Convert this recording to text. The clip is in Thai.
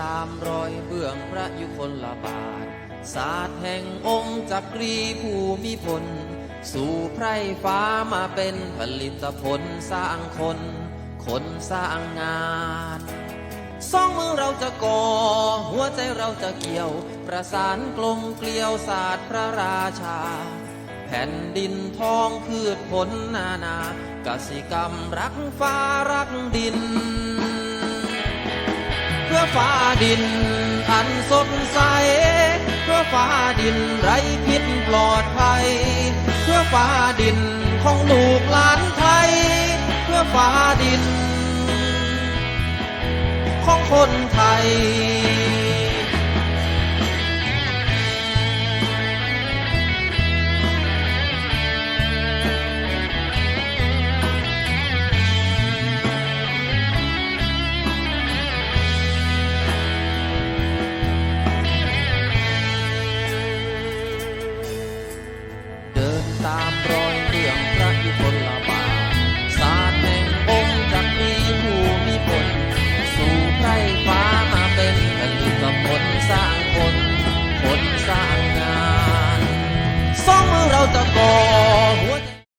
ตามรอยเบื้องพระยุคลบาท ศาสตร์แห่งองค์จักรีภูมิพล สู่ไพร่ฟ้ามาเป็นผลิตผลสร้างคน คนสร้างงานสองมือเราจะก่อ หัวใจเราจะเกี่ยว ประสานกลมเกลียวศาสตร์พระราชา แผ่นดินทองพืชผลนานา กสิกรรมรักฟ้ารักดิน ดินอันสดใส เพื่อฟ้าดินไร้พิษปลอดภัย เพื่อฟ้าดินของลูกหลานไทย เพื่อฟ้าดิน ของคนไทย รื่องพระอิพละบาศาสตร์แห่งองค์จักรีผู้มีผล สู่ไพรฟ้ามาเป็นผลิตผลสร้างคนผลสร้างงานสองมือเราจะโกน